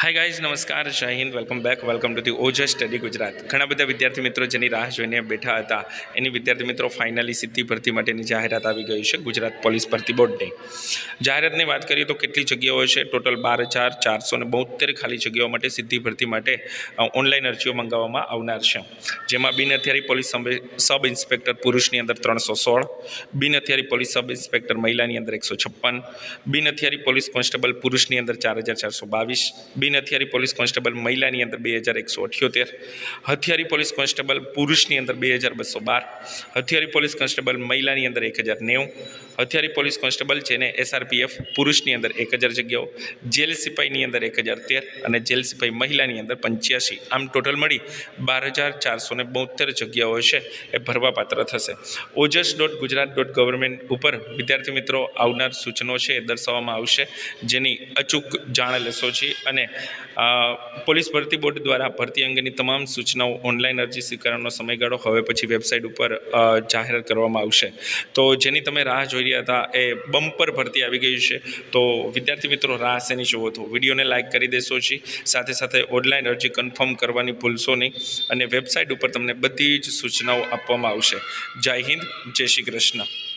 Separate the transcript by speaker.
Speaker 1: હાય guys નમસ્કાર, જય welcome back welcome to the Ojas study Gujarat ઘણા બધા વિદ્યાર્થી મિત્રો જેની રાહ જોઈને બેઠા હતા, એની વિદ્યાર્થી મિત્રો ફાઇનલી સિદ્ધિ ભરતી માટેની જાહેરાત આવી ગઈ છે ગુજરાત પોલીસ ભરતી બોર્ડની. જાહેરાતની વાત કરીએ તો કેટલી જગ્યાઓ છે? ટોટલ બાર હજાર ચારસો ને બોતેર ખાલી જગ્યાઓ માટે સિદ્ધિ ભરતી માટે ઓનલાઈન અરજીઓ મંગાવવામાં આવનાર છે. જેમાં બિન હથિયારી પોલીસ સબ ઇન્સ્પેક્ટર પુરુષની અંદર ત્રણસો સોળ, બિન હથિયારી પોલીસ સબ ઇન્સ્પેક્ટર મહિલાની અંદર એકસો છપ્પન, બિન હથિયારી પોલીસ કોન્સ્ટેબલ પુરુષની અંદર ચાર હજાર ચારસો બાવીસ, બિન હથિયારી પોલીસ કોન્સ્ટેબલ મહિલાની અંદર બે હજાર એકસો અઠ્યોતેર, હથિયારી પોલીસ કોન્સ્ટેબલ પુરુષની અંદર બે હજાર બસો બાર, હથિયારી પોલીસ કોન્સ્ટેબલ મહિલાની અંદર એક હજાર નેવું, હથિયારી પોલીસ કોન્સ્ટેબલ જેને એસઆરપીએફ પુરુષની અંદર એક હજાર જગ્યાઓ, જેલ સિપાહીની અંદર એક હજાર તેર અને જેલ સિપાહી મહિલાની અંદર પંચ્યાસી. આમ ટોટલ મળી બાર હજાર ચારસો ને બોતેર જગ્યાઓ છે એ ભરવાપાત્ર થશે. Ojas dot Gujarat dot government ઉપર વિદ્યાર્થી મિત્રો આવનાર સૂચનો છે એ દર્શાવવામાં આવશે, જેની અચૂક જાણ લેશો છીએ અને પોલીસ ભરતી બોર્ડ દ્વારા ભરતી અંગેની તમામ સૂચનાઓ ઓનલાઈન અરજી સ્વીકારવાનો સમયગાળો હવે પછી વેબસાઇટ ઉપર જાહેર કરવામાં આવશે. તો જેની તમે રાહ જોઈ રહ્યા હતા એ બમ્પર ભરતી આવી ગઈ છે. તો વિદ્યાર્થી મિત્રો રાહ શેની જોવો તો વિડીયોને લાઇક કરી દેશો છીએ સાથે સાથે ઓનલાઈન અરજી કન્ફર્મ કરવાની ભૂલશો નહીં અને વેબસાઇટ ઉપર તમને બધી જ સૂચનાઓ આપવામાં આવશે. જય હિન્દ, જય શ્રી કૃષ્ણ.